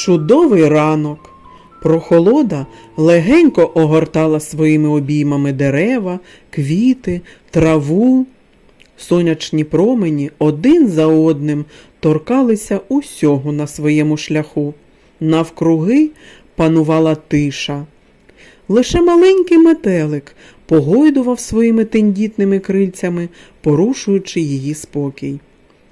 Чудовий ранок. Прохолода легенько огортала своїми обіймами дерева, квіти, траву. Сонячні промені один за одним торкалися усього на своєму шляху. Навкруги панувала тиша. Лише маленький метелик погойдував своїми тендітними крильцями, порушуючи її спокій.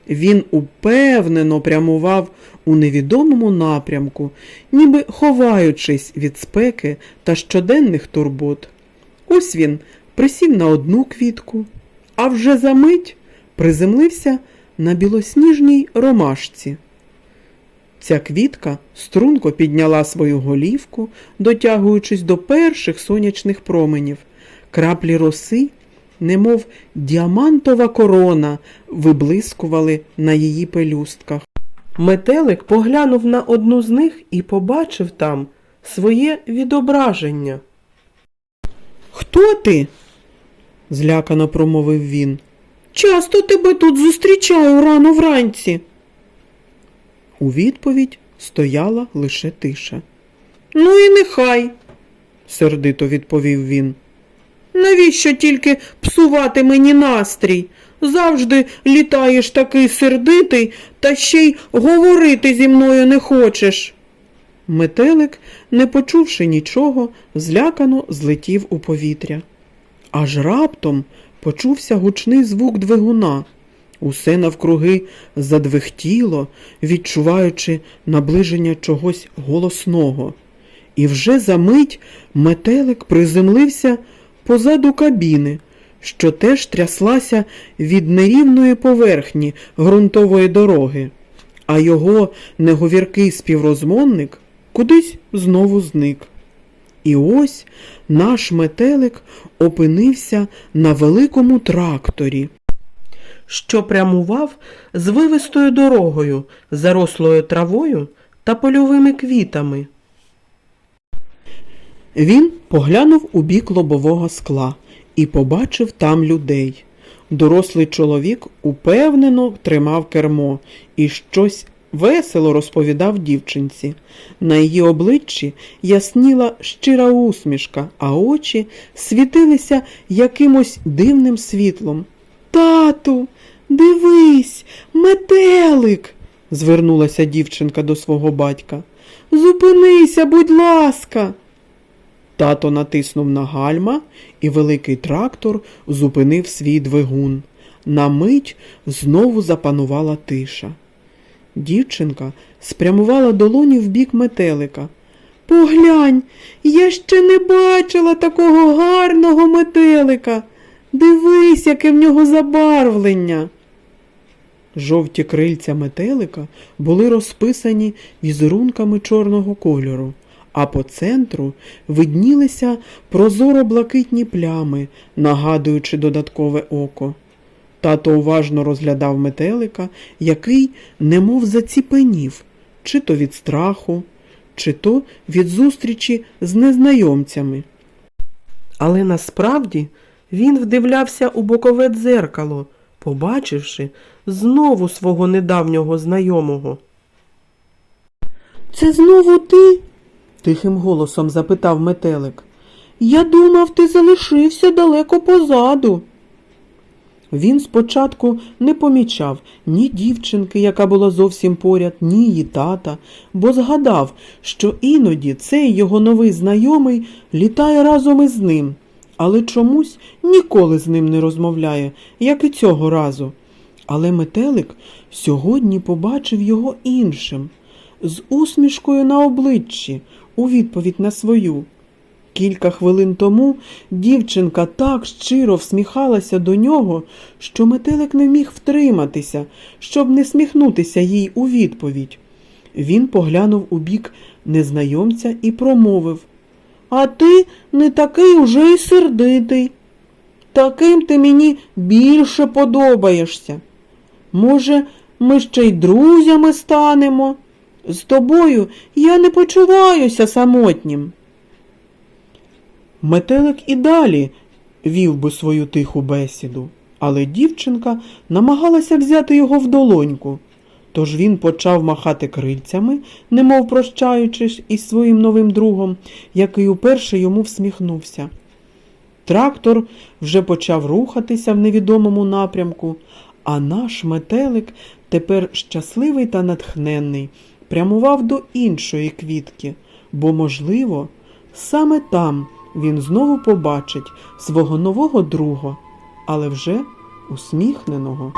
Він упевнено прямував у невідомому напрямку, ніби ховаючись від спеки та щоденних турбот. Ось він присів на одну квітку, а вже за мить приземлився на білосніжній ромашці. Ця квітка струнко підняла свою голівку, дотягуючись до перших сонячних променів. Краплі роси, немов діамантова корона, виблискували на її пелюстках. Метелик поглянув на одну з них і побачив там своє відображення. Хто ти? злякано промовив він. Часто тебе тут зустрічаю рано вранці. У відповідь стояла лише тиша. Ну і нехай, сердито відповів він. Навіщо тільки псувати мені настрій? Завжди літаєш такий сердитий, та ще й говорити зі мною не хочеш. Метелик, не почувши нічого, злякано злетів у повітря. Аж раптом почувся гучний звук двигуна. Усе навкруги задвихтіло, відчуваючи наближення чогось голосного. І вже за мить метелик приземлився позаду кабіни, що теж тряслася від нерівної поверхні ґрунтової дороги, а його неговіркий співрозмовник кудись знову зник. І ось наш метелик опинився на великому тракторі, що прямував з вивистою дорогою, зарослою травою та польовими квітами. Він поглянув у бік лобового скла і побачив там людей. Дорослий чоловік упевнено тримав кермо і щось весело розповідав дівчинці. На її обличчі ясніла щира усмішка, а очі світилися якимось дивним світлом. Тату, дивись, метелик. звернулася дівчинка до свого батька. Зупинися, будь ласка. Тато натиснув на гальма, і великий трактор зупинив свій двигун. На мить знову запанувала тиша. Дівчинка спрямувала долоні в бік метелика. Поглянь, я ще не бачила такого гарного метелика. Дивись, яке в нього забарвлення. Жовті крильця метелика були розписані візерунками чорного кольору, а по центру виднілися прозоро-блакитні плями, нагадуючи додаткове око. Тато уважно розглядав метелика, який немов заціпенів, чи то від страху, чи то від зустрічі з незнайомцями. Але насправді він вдивлявся у бокове дзеркало, побачивши знову свого недавнього знайомого. Це знову ти? Тихим голосом запитав метелик. Я думав, ти залишився далеко позаду. Він спочатку не помічав ні дівчинки, яка була зовсім поряд, ні її тата, бо згадав, що іноді цей його новий знайомий літає разом із ним, але чомусь ніколи з ним не розмовляє, як і цього разу. Але метелик сьогодні побачив його іншим, з усмішкою на обличчі, у відповідь на свою. Кілька хвилин тому дівчинка так щиро всміхалася до нього, що метелик не міг втриматися, щоб не сміхнутися їй у відповідь. Він поглянув у бік незнайомця і промовив А ти не такий уже й сердитий. Таким ти мені більше подобаєшся. Може, ми ще й друзями станемо? З тобою я не почуваюся самотнім. Метелик і далі вів би свою тиху бесіду, але дівчинка намагалася взяти його в долоньку. Тож він почав махати крильцями, немов прощаючись із своїм новим другом, який уперше йому всміхнувся. Трактор вже почав рухатися в невідомому напрямку, а наш метелик, тепер щасливий та натхненний, прямував до іншої квітки, бо, можливо, саме там він знову побачить свого нового друга, але вже усміхненого.